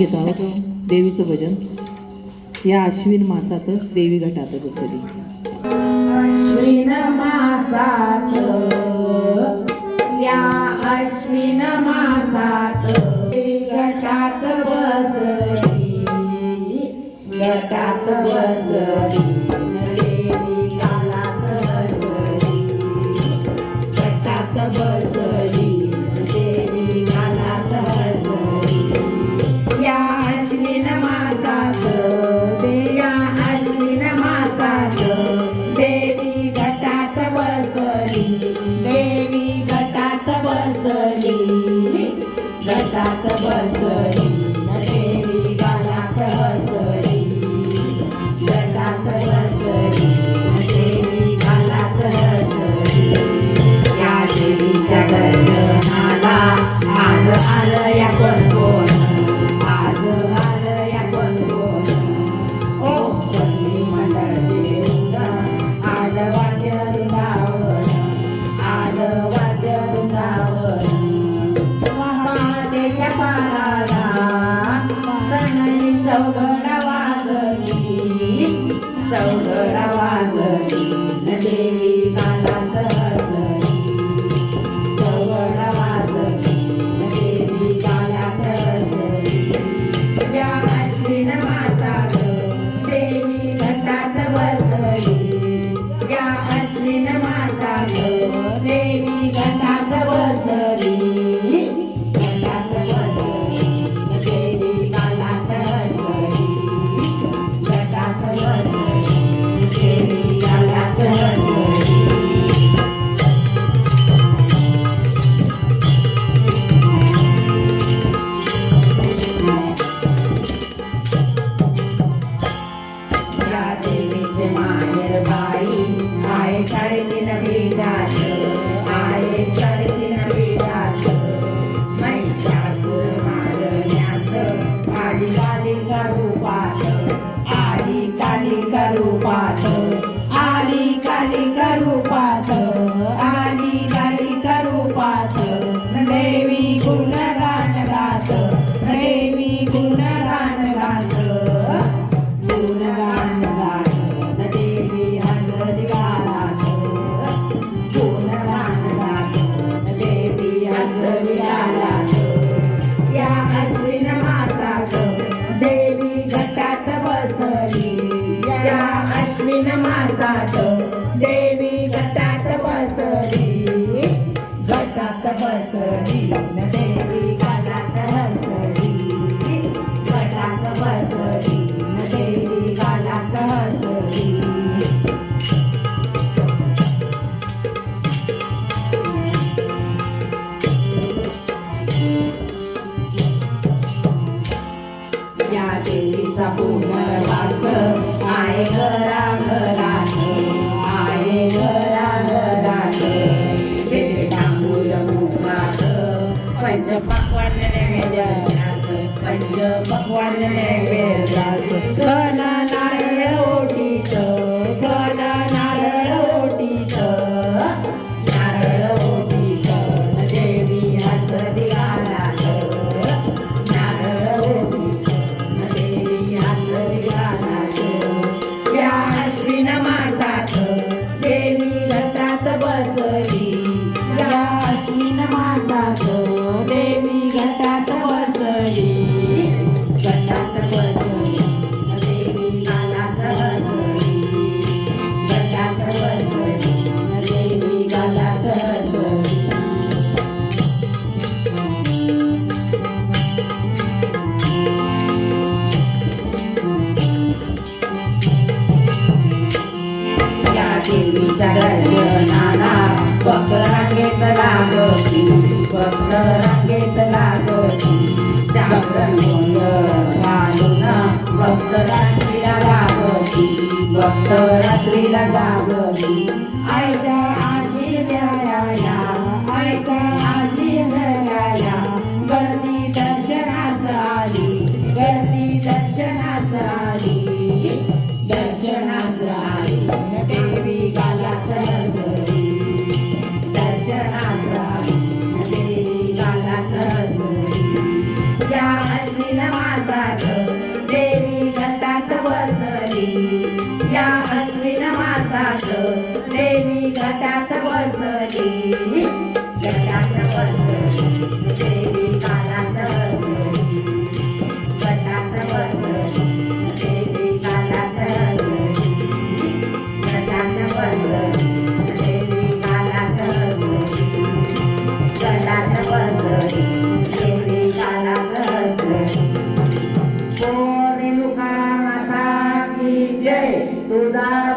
घेत आहोत देवीचं भजन. या अश्विन मासातच देवी घटात बसली अश्विन मासात या अश्विन मासात घटात बसली. घटात बसली. देवी घटात बसली न देवी गालात सनई चौघडा वाजली चौघडा वाजली देवी कानात हसली चौघडा वाजली देवी कानात हसली या अश्विन मासात देवी घटात बसली या अश्विन मासात आली कालिका रूपात आली कालिका रूपात देवी गुणगान गात देवी गुणगान गात. गुणगान गात देवी हजरी गालात गुणगान गात देवी अश्विन देवी घटात बसली. घटात बसली. देवी गालात हसली घटात बसली. देवी हसली या देवीचा पंच पक्वान नैवेद्यात पंच पक्वान रांगेत भक्त रांगेत लागती गोंधळ घालून भक्त रात्रीला लागती भक्त रात्रीला जागती ऐका आशिष देवी घटात बसली. या अश्विन मासात देवी गटात बसली. गटात बसली. day. Today,